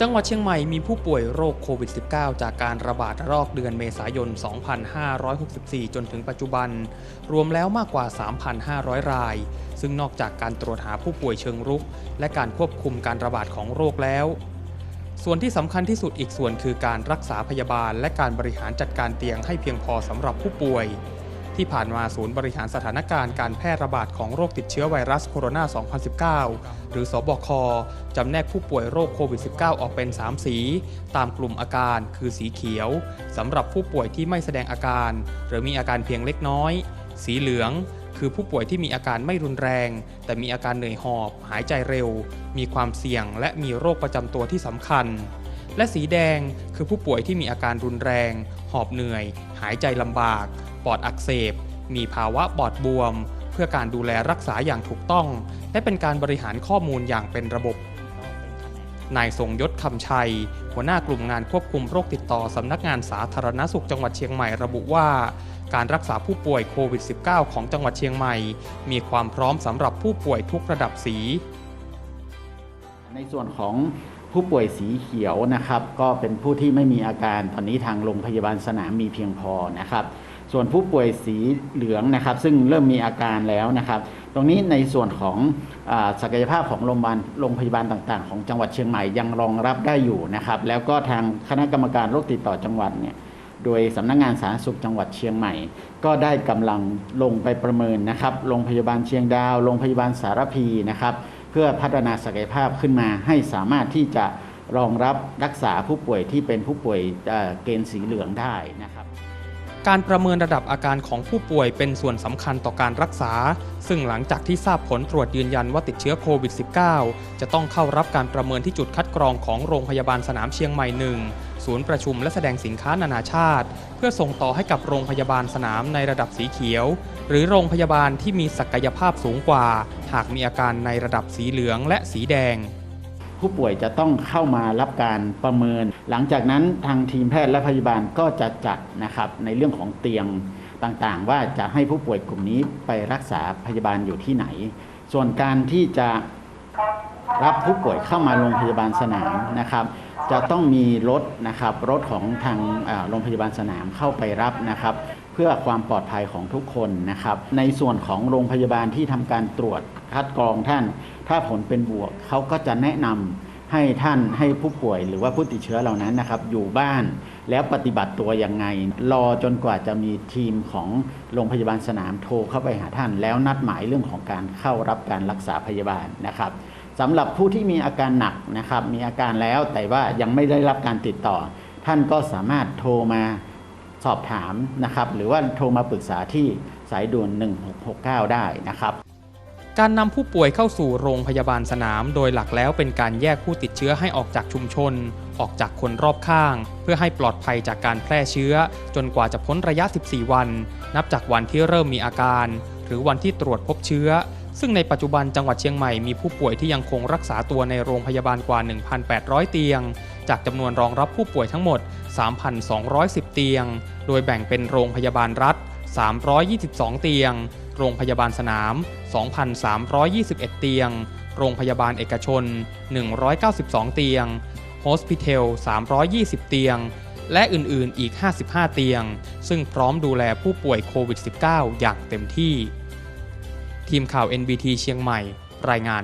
จังหวัดเชียงใหม่มีผู้ป่วยโรคโควิด -19 จากการระบาดรอกเดือนเมษายน 2564 จนถึงปัจจุบัน รวมแล้วมากกว่า 3,500 ราย ซึ่งนอกจากการตรวจหาผู้ป่วยเชิงรุก และการควบคุมการระบาดของโรคแล้ว ส่วนที่สำคัญที่สุดอีกส่วนคือการรักษาพยาบาล และการบริหารจัดการเตียงให้เพียงพอสำหรับผู้ป่วย ที่ผ่านมาศูนย์บริหารสถานการณ์การแพร่ระบาดของโรคติดเชื้อไวรัสโคโรนา 2019 หรือสบค จำแนกผู้ป่วยโรคโควิด -19 ออกเป็น 3 สี ตามกลุ่มอาการคือสีเขียว สำหรับผู้ป่วยที่ไม่แสดงอาการ หรือมีอาการเพียงเล็กน้อย สีเหลืองคือผู้ป่วยที่มีอาการไม่รุนแรง แต่มีอาการเหนื่อยหอบ หายใจเร็ว มีความเสี่ยง และมีโรคประจำตัวที่สำคัญ และสีแดงคือผู้ป่วยที่มีอาการรุนแรง หอบเหนื่อย หายใจลำบาก ปอดอักเสบ มีภาวะปอดบวม เพื่อการดูแลรักษาอย่างถูกต้อง และเป็นการบริหารข้อมูลอย่างเป็นระบบ นายทรงยศคำชัย หัวหน้ากลุ่มงานควบคุมโรคติดต่อสำนักงานสาธารณสุขจังหวัดเชียงใหม่ระบุว่าการรักษาผู้ป่วยโควิด -19 ของจังหวัดเชียงใหม่ มีความพร้อมสำหรับผู้ป่วยทุกระดับสี ในส่วนของผู้ป่วยสีเขียวนะครับ ก็เป็นผู้ที่ไม่มีอาการตอนนี้ทางโรงพยาบาลสนามมีเพียงพอนะครับ ส่วนผู้ป่วยสีเหลืองนะครับ ซึ่งเริ่มมีอาการแล้วนะครับ ตรงนี้ในส่วนของอศักยภาพของโรงพยาบาลโรงพยาบาลต่างๆ ของจังหวัดเชียงใหม่ยังรองรับได้อยู่นะครับ แล้วก็ทางคณะกรรมการโรคติดต่อจังหวัดเนี่ยโดยสำนักงานสาธารณสุขจังหวัดเชียงใหม่ ก็ได้กำลังลงไปประเมินนะครับโรงพยาบาลเชียงดาวโรงพยาบาลสารพีนะครับ เพื่อพัฒนาศักยภาพขึ้นมาให้สามารถที่จะรองรับรักษาผู้ป่วยที่เป็นผู้ป่วยเกณฑ์สีเหลืองได้นะครับ การประเมินระดับอาการของผู้ป่วยเป็นส่วนสำคัญต่อการรักษา ซึ่งหลังจากที่ทราบผลตรวจยืนยันว่าติดเชื้อโควิด -19 จะต้องเข้ารับการประเมินที่จุดคัดกรองของโรงพยาบาลสนามเชียงใหม่หนึ่งศูนย์ประชุมและแสดงสินค้านานาชาติ เพื่อส่งต่อให้กับโรงพยาบาลสนามในระดับสีเขียว หรือโรงพยาบาลที่มีศักยภาพสูงกว่า หากมีอาการในระดับสีเหลืองและสีแดง ผู้ป่วยจะต้องเข้ามารับการประเมิน หลังจากนั้นทางทีมแพทย์และพยาบาลก็จะจัดนะครับในเรื่องของเตียงต่างๆ ว่าจะให้ผู้ป่วยกลุ่มนี้ไปรักษาพยาบาลอยู่ที่ไหน ส่วนการที่จะรับผู้ป่วยเข้ามาโรงพยาบาลสนามนะครับ จะต้องมีรถนะครับรถของทางโรงพยาบาลสนามเข้าไปรับนะครับ พื่อความปลอดภัยของทุกคนนะครับ ในส่วนของโรงพยาบาลที่ทำการตรวจคัดกรองท่าน ถ้าผลเป็นบวกเขาก็จะแนะนำให้ท่านให้ผู้ป่วยหรือว่าผู้ติดเชื้อเหล่านั้นนะครับ อยู่บ้านแล้วปฏิบัติตัวยังไง รอจนกว่าจะมีทีมของโรงพยาบาลสนามโทรเข้าไปหาท่าน แล้วนัดหมายเรื่องของการเข้ารับการรักษาพยาบาลนะครับสำหรับผู้ที่มีอาการหนักนะครับ มีอาการแล้วแต่ว่ายังไม่ได้รับการติดต่อ ท่านก็สามารถโทรมา สอบถามนะครับหรือว่าโทรมาปรึกษาที่สายด่วน 1669 ได้นะครับ การนำผู้ป่วยเข้าสู่โรงพยาบาลสนาม โดยหลักแล้วเป็นการแยกผู้ติดเชื้อให้ออกจากชุมชน ออกจากคนรอบข้าง เพื่อให้ปลอดภัยจากการแพร่เชื้อ จนกว่าจะพ้นระยะ 14 วัน นับจากวันที่เริ่มมีอาการ หรือวันที่ตรวจพบเชื้อซึ่งในปัจจุบันจังหวัดเชียงใหม่มีผู้ป่วยที่ยังคงรักษาตัวในโรงพยาบาลกว่า 1,800 เตียง จากจำนวนรองรับผู้ป่วยทั้งหมด 3,210 เตียง โดยแบ่งเป็นโรงพยาบาลรัฐ 322 เตียง โรงพยาบาลสนาม 2,321 เตียง โรงพยาบาลเอกชน 192 เตียง โฮสพิทล 320 เตียง และอื่นๆ อีก 55 เตียง ซึ่งพร้อมดูแลผู้ป่วยโควิด -19 อย่างเต็มที่ ทีมข่าว NBT เชียงใหม่ รายงาน